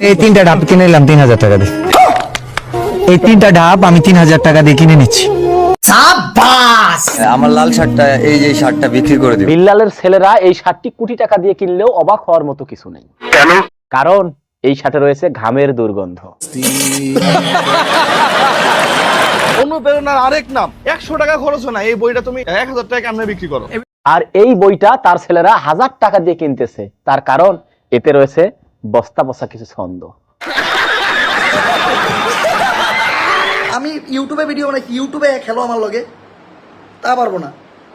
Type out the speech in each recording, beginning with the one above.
এই তিনটা ঢাপ কিনে নিলাম তিন হাজার টাকা দিয়ে। এই তিনটা ঢাপ আমি তিন হাজার টাকা দিয়ে কিনে নিচ্ছি। আমার লাল শার্টটা এই যে শার্টটা বিক্রি করে দিব বিল্লালের ছেলেরা এই শার্টটি কোটি টাকা দিয়ে কিনলেও অবাক হওয়ার মতো কিছু নেই। কেন? কারণ এই শার্টে রয়েছে ঘামের দুর্গন্ধ। অনুপ্রেরণার আরেক নাম। একশো টাকা খরচ না এই বইটা তুমি এক হাজার টাকা কেমনে বিক্রি করো? আর এই বইটা তার ছেলেরা হাজার টাকা দিয়ে কিনতেছে। তার কারণ এতে রয়েছে বস্তা বস্তা কিছু ছন্দ। আমি ইউটিউবে ভিডিও বানাই ইউটিউবে খেলো আমার লগে। তা পারব না।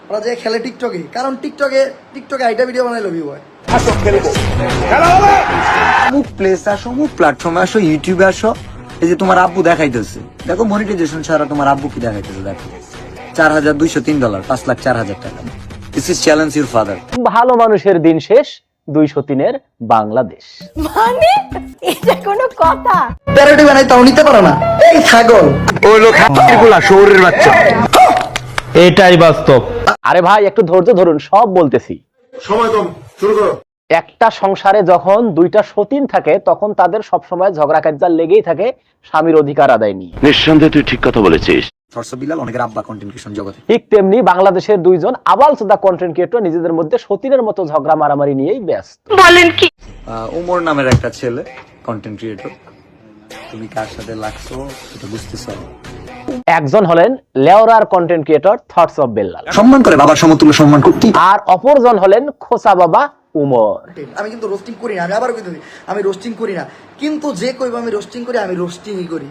ওরা যে খেলে টিকটকে কারণ টিকটকে টিকটকে আইটা ভিডিও বানাইলো ভিউ হয়। অমুক প্লেস আসো অমুক প্ল্যাটফর্মে আসো ইউটিউবে আসো। এই যে তোমার আব্বু দেখাইতেছে। দেখো মনিটাইজেশন ছাড়া তোমার আব্বু কি দেখাইতেছে দেখো। চার হাজার দুইশো তিন ডলার পাঁচ লাখ চার হাজার টাকা। This is challenge your father ভালো মানুষের দিন শেষ দুইশো তিনের বাংলাদেশ। মানে? এটা কোনো কথা? প্যারোডি বানাই তাও নিতে পারো না। এই ছাগল। এটাই বাস্তব। আরে ভাই একটু ধৈর্য ধরুন সব বলতেছি। একটা সংসারে যখন দুইটা সতীন থাকে তখন তাদের সবসময় ঝগড়া কাজ্জাল লেগেই থাকে স্বামীর অধিকার আদায় নিয়ে। নিঃসন্দেহে তুই ঠিক কথা বলেছিস। বিলাল অনেকের আব্বা কন্টেন্ট ক্রিয়েশন জগতে। ঠিক তেমনি বাংলাদেশের দুইজন আবাল সুদা কন্টেন্ট ক্রিয়েটর নিজেদের মধ্যে সতীনের মতো ঝগড়া মারামারি নিয়েই ব্যস্ত। আহ, উমর নামের একটা ছেলে কন্টেন্ট ক্রিয়েটর তুমি কার সাথে লাগছো সেটা বুঝতেছ? একজন হলেন লেওরার content creator thoughts of Bellal সম্মান করে বাবার সমতুল্য সম্মান করতে আর অপরজন হলেন খোসা বাবা উমর। আমি কিন্তু রোস্টিং করি না আমি আমি রোস্টিং করি না। কিন্তু যে কইব আমি রোস্টিং করি আমি রোস্টিংই করি।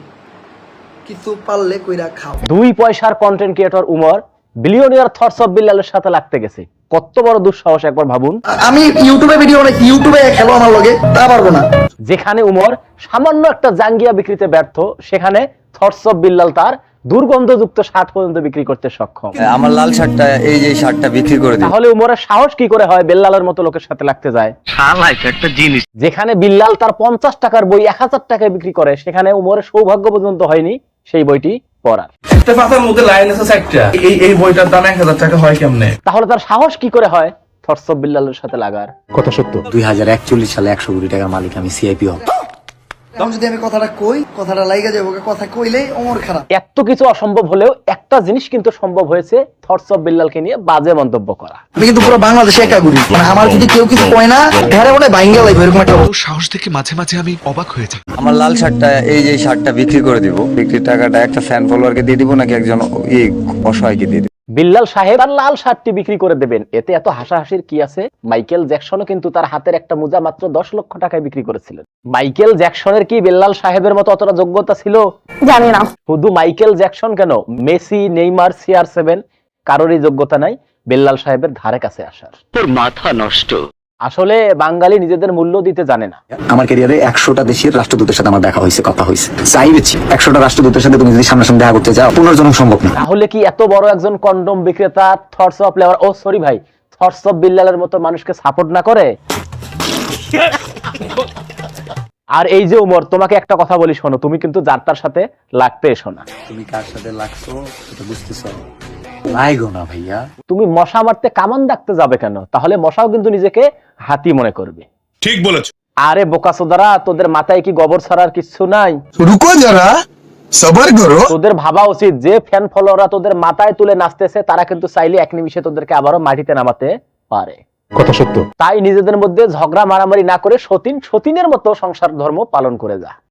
কিছু পারলে কইরা খাও। দুই পয়সার content creator Umar billionaire thoughts of বিল্লালের সাথে লাগতে গেছে। কত বড় দুঃসাহস একবার ভাবুন। আমি ইউটিউবে ভিডিও বানাই ইউটিউবে খেলো আমার লগে তা পারব না। যেখানে উমর সামান্য একটা জাঙ্গিয়া বিক্রিতে ব্যর্থ সেখানে থটস অফ বিল্লাল তার দুর্গন্ধযুক্ত শার্ট পর্যন্ত বিক্রি করতে সক্ষম। আমার লাল শার্টটা এই যে শার্টটা বিক্রি করে দিব তাহলে উমরের সাহস কি করে হয় বেল্লালের মতো লোকের সাথে লাগতে যায়? একটা জিনিস যেখানে বিল্লাল তার পঞ্চাশ টাকার বই এক হাজার টাকায় বিক্রি করে সেখানে উমরের সৌভাগ্য পর্যন্ত হয়নি। সেই বইটি পড়ার। একটা পাতার মধ্যে লাইন আছে চারটা। এই এই বইটার দাম এক হাজার টাকা হয় কেমনে? তাহলে তার সাহস কি করে হয়? থর্সব বিল্লালের সাথে লাগার। দুই হাজার একচল্লিশ সালে একশো কোটি টাকার মালিক আমি সিআইপি হব। তখন যদি আমি কথাটা কই কথাটা লাইগা যাব কথা কইলেই অমর খারাপ। এত কিছু অসম্ভব হলেও একটা জিনিস কিন্তু সম্ভব হয়েছে থটস অফ বিল্লালকে নিয়ে বাজে মন্তব্য করা। আমি কিন্তু পুরো বাংলাদেশে একা ঘুরি। মানে আমার যদি কেউ কিছু কয় না ধারে মনে লাগবে এরকম একটা সাহস দেখে মাঝে মাঝে আমি অবাক হয়ে যাই। আমার লাল শার্টটা এই যে শার্টটা বিক্রি করে দিব বিক্রির টাকাটা একটা ফ্যান ফলোয়ারকে দিয়ে দিব নাকি একজন এই অসহায়কে দিয়ে দিব? বিল্লাল সাহেব আর লাল শার্টটি বিক্রি করে দেবেন। এতে এত হাসাহাসির কি আছে? মাইকেল জ্যাকসনও কিন্তু তার হাতের একটা মোজা মাত্র দশ লক্ষ টাকায় বিক্রি করেছিলেন। মাইকেল জ্যাকসনের কি বিল্লাল সাহেবের মতো অতটা যোগ্যতা ছিল? জানি না। শুধু মাইকেল জ্যাকসন কেন? মেসি নেইমার সিআর সেভেন কারোরই যোগ্যতা নাই। বিল্লাল সাহেবের ধারে কাছে আসার। তোর মাথা নষ্ট। আসলে বাঙালি নিজেদের মূল্য দিতে জানে না। আমার ক্যারিয়ারে একশোটা দেশের রাষ্ট্রদূতের সাথে আমার দেখা হয়েছে কথা হয়েছে। চাইবেছি একশোটা রাষ্ট্রদূতের সাথে তুমি যদি সামনাসামনি দেখা করতে যাও পুনর্জন্ম সম্ভব না। তাহলে কি এত বড় একজন কন্ডম বিক্রেতা থটস অফ লেবার ও সরি ভাই থটস অফ বিল্লালের মতো মানুষকে সাপোর্ট না করে? আর এই যে উমর তোমাকে একটা কথা বলি শোনো তুমি কিন্তু যার তার সাথে লাগতে এসো না। তুমি কার সাথে লাগছো সেটা বুঝতেছ। না ভাইয়া। তুমি মশা মারতে কামান ডাকতে যাবে কেন? তাহলে মশাও কিন্তু নিজেকে হাতি মনে করবে। ঠিক বলেছ। আরে বোকাসোদারা তোদের মাথায় কি গোবর ছাড়ার কিছু নাই? রুকো যারা সবার করো। তোদের ভাবা উচিত যে ফ্যান ফলোয়াররা তোদের মাথায় তুলে নাচতেছে তারা কিন্তু চাইলে এক নিমিষে তোদেরকে আবারও মাটিতে নামাতে পারে। কথা সত্য। তাই নিজেদের মধ্যে ঝগড়া মারামারি না করে সতীন সতীনের মতো সংসার ধর্ম পালন করে যা।